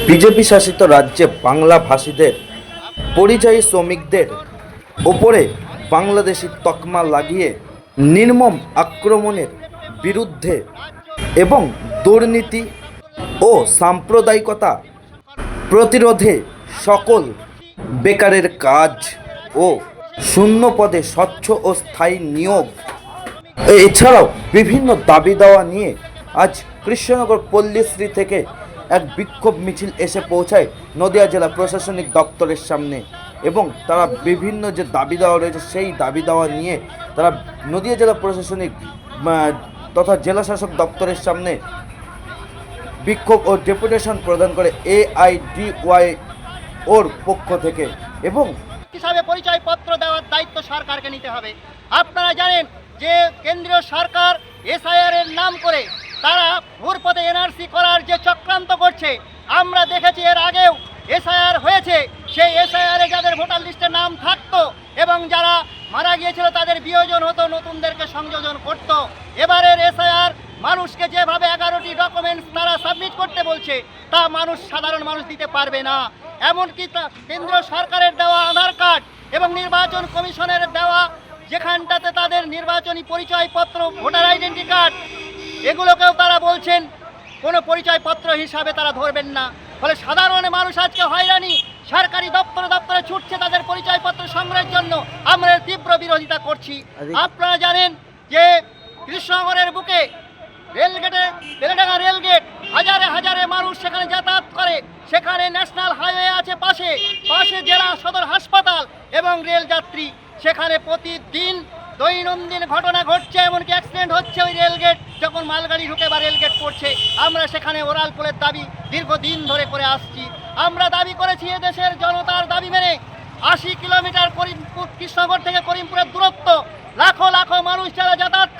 BJP শাসিত রাজ্যে বাংলা ভাষীদের, পরিযায়ী শ্রমিকদের ওপরে বাংলাদেশি তকমা লাগিয়ে নির্মম আক্রমণের বিরুদ্ধে এবং দুর্নীতি ও সাম্প্রদায়িকতা প্রতিরোধে সকল বেকারের কাজ ও শূন্য পদে স্বচ্ছ ও স্থায়ী নিয়োগ। এছাড়াও বিভিন্ন দাবি দেওয়া নিয়ে আজ কৃষ্ণনগর পল্লীশ্রী থেকে এক বিক্ষোভ মিছিল এসে পৌঁছায় নদিয়া জেলা প্রশাসনিক দপ্তরের সামনে এবং তারা বিভিন্ন যে দাবি দেওয়া রয়েছে সেই দাবি দেওয়া নিয়ে তারা নদিয়া জেলা প্রশাসনিক তথা জেলা শাসক দপ্তরের সামনে বিক্ষোভ ও ডেপুটেশন প্রদান করে এআইডিওয়াই ওর পক্ষ থেকে এবং হিসাবে পরিচয়পত্র দেওয়ার দায়িত্ব সরকারকে নিতে হবে? আপনারা জানেন যে কেন্দ্রীয় সরকার এসআইআর এর নাম করে তারা ভোরপথে এনআরসি করার যে চক্রান্ত করছে। আমরা দেখেছি এর আগেও এসআইআর হয়েছে। সেই এসআইআর যাদের ভোটার লিস্টে নাম থাকতো এবং যারা মারা গিয়েছিল, তাদের বিয়োজন হতো, নতুনদেরকে সংযোজন করত। এবারের এসআইআর মানুষকে যেভাবে এগারোটি ডকুমেন্টস তারা সাবমিট করতে বলছে, তা মানুষ, সাধারণ মানুষ দিতে পারবে না। এমনকি কেন্দ্র সরকারের দেওয়া আধার কার্ড এবং নির্বাচন কমিশনের দেওয়া যেখানটাতে তাদের নির্বাচনী পরিচয়পত্র, ভোটার আইডেন্টি কার্ড, এগুলোকেও তারা বলছেন কোনো পরিচয়পত্র হিসাবে তারা ধরবেন না। ফলে সাধারণ মানুষ আজকে হয়রানি। সরকারি দপ্তরে দপ্তরে ছুটছে তাদের পরিচয়পত্র সংগ্রহের জন্য। আমরা তীব্র বিরোধিতা করছি। আপনারা জানেন যে কৃষ্ণনগরের বুকে রেলগেটে বেলেডাঙ্গা রেলগেট হাজারে হাজারে মানুষ সেখানে যাতায়াত করে। সেখানে ন্যাশনাল হাইওয়ে আছে পাশে। পাশে জেলা সদর হাসপাতাল এবং রেলযাত্রী সেখানে প্রতিদিন দৈনন্দিন ঘটনা ঘটছে এমনকি অ্যাক্সিডেন্ট হচ্ছে ওই রেলগেট যখন মালগাড়ি ঢুকে বা রেলগেট পড়ছে, আমরা সেখানে ওরাল পোলের দাবি দীর্ঘদিন ধরে করে আসছি। আমরা দাবি করেছি দেশের জনতার দাবি মেনে আশি কিলোমিটার করিমপুর কৃষ্ণনগর থেকে করিমপুরের দূরত্ব, লাখো লাখো মানুষ যারা যাতায়াত